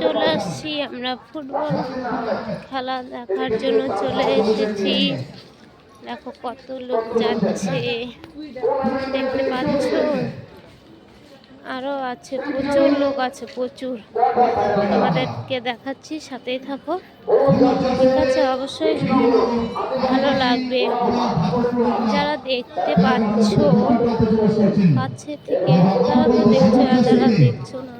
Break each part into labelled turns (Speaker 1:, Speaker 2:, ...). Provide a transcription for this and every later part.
Speaker 1: চলে আসছি, আমরা ফুটবল খেলা দেখার জন্য চলে এসেছি। দেখো কত লোক যাচ্ছে, দেখতে পাচ্ছ? আরও আছে, প্রচুর লোক আছে, প্রচুর। তোমাদেরকে দেখাচ্ছি, সাথেই থাকো। ঠিক আছে, অবশ্যই ভালো লাগবে। যারা দেখতে পাচ্ছ, কাছে থেকে, তারা তো দেখছ আর যারা দেখছ না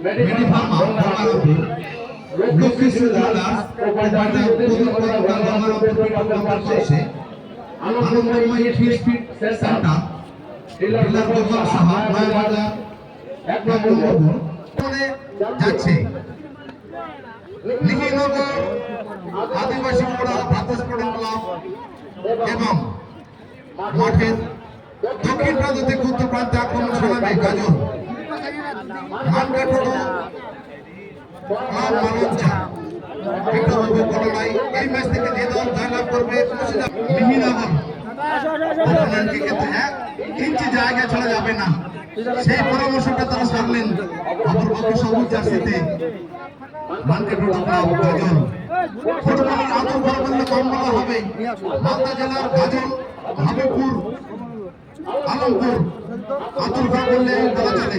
Speaker 2: করেছেন নবমান্ডা জেলা আগর করবে গঙ্গারামপুর বিশ্ব SPA medical pharma Gangarampur Lakshmi Sudas property উদ্দেশ্য করে গঙ্গারামপুর পরিকল্পনা করছে Anandamoy fit center dealer Gopal Saha Nayabazar এক নম্বর
Speaker 3: করে যাচ্ছে লিখিনগর আদিবাসী মোড়া ভাতস্পোড়া ক্লাব এবং মাঠের দক্ষিণ প্রান্ত থেকে উত্তর প্রান্তে আক্রমণ চালাবে গাজর মানকাঠোড়ো ক্লাব মালঞ্চা একটা হবে লড়াই এই ম্যাচ থেকে যে দল জয়লাভ করবে ইঞ্চি জায়গায় চলে যাবে না সেই পরামর্শটা তারা সারলেন অপরপক্ষে সবুজ জার্সিতে আদর বড় বললে কম বলা হবে মালদা জেলার গাজল হাবিবপুর, আলমপুর খা বললে বলা চলে।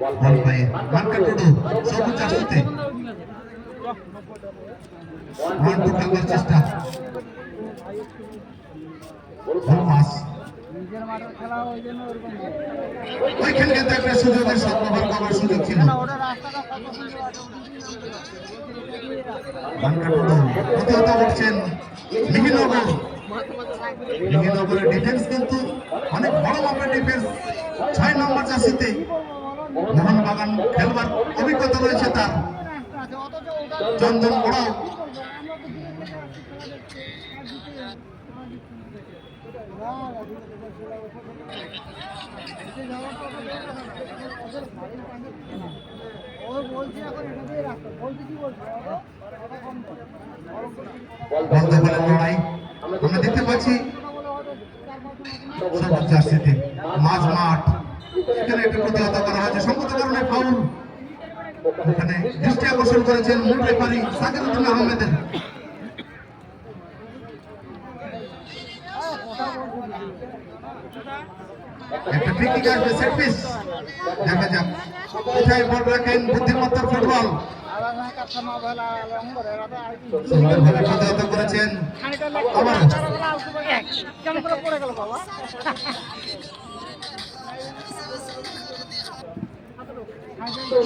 Speaker 3: বল পায়ে মার্কা টুডু সবুজ চাষিতে ওয়ান টু খেলবার চেষ্টা পাস ওইখানে কিন্তু একটা মিহিনগরের ডিফেন্স কিন্তু অনেক বড় মাপের ডিফেন্স ছয় নম্বর জার্সিতে মোহনবাগান খেলবার অভিজ্ঞতা রয়েছে তার। চন্দন বলের লড়াই আমরা দেখতে পাচ্ছি মাঝ মাঠ। এখানে একটা প্রতিহত করা হয়েছে। ফাউল এখানে দৃষ্টি আকর্ষণ করেছেন মূল রেফারি সাকিরুদ্দিন আহমেদের। একটা পিস বুদ্ধিমত্তার ফুটবল করেছেন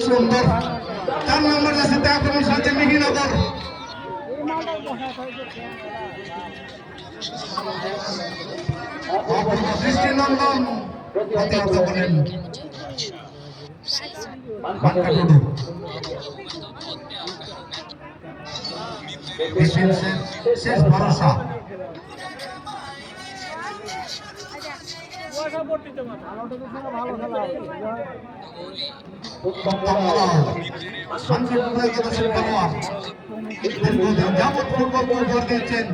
Speaker 3: সুন্দর চার নম্বর রাশিতে আক্রমণ সাথে মিহিনগর দৃষ্টিনন্দন প্রতিহত করেন ডিফেন্সের শেষ ভরসা দিয়েছেন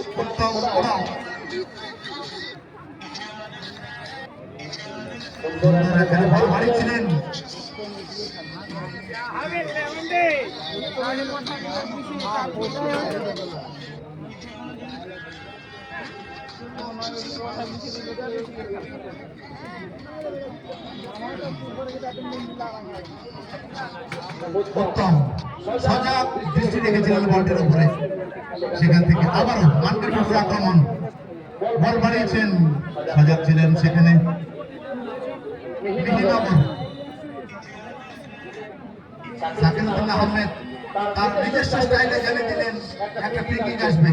Speaker 3: উত্তম ওরাও সুন্দর এখানে বল বাড়িয়েছিলেন সজাগ রেখেছিলেন উপরে। সেখান থেকে আবারও উপর আক্রমণ। বল বাড়িয়েছেন। সজাগ ছিলেন সেখানে। মিহিনগর সাকিনুদ্দিন আহমেদ তার নিজস্ব স্টাইলে জানিয়ে দিলেন একটা ফ্রি কিক আসবে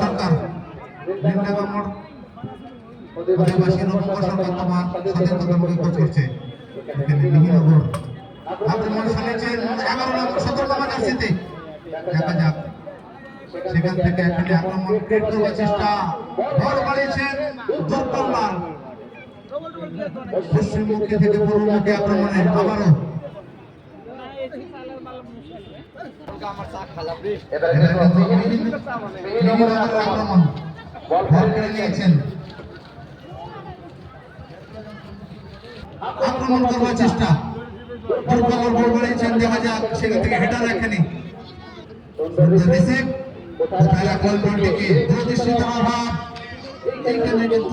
Speaker 3: সরকার মোড় অধিবাসী রূপঙ্কর সরকার তোমার করছে এখানে আক্রমণ শুনেছেন এগারো নম্বর সতর্ক জার্সিতে দেখা যাক। সেখান থেকে এখানে আক্রমণ ক্রিয়েট করবার চেষ্টা। বল বাড়িয়েছেন দূরপাল্লার পশ্চিমমুখী থেকে পূর্বমুখী আক্রমণে আবারও। এখানে কিন্তু মিহিন- মিহিনগরের আক্রমণ। বল কেড়ে নিয়েছেন। আক্রমণ করবার চেষ্টা। দুর্বল বল বাড়িয়েছেন দেখা যাক সেখান থেকে হেডার রাখেনি। কোথায় রাখলেন বলটিকে দূরদৃষ্টিতার অভাব এইখানে কিন্তু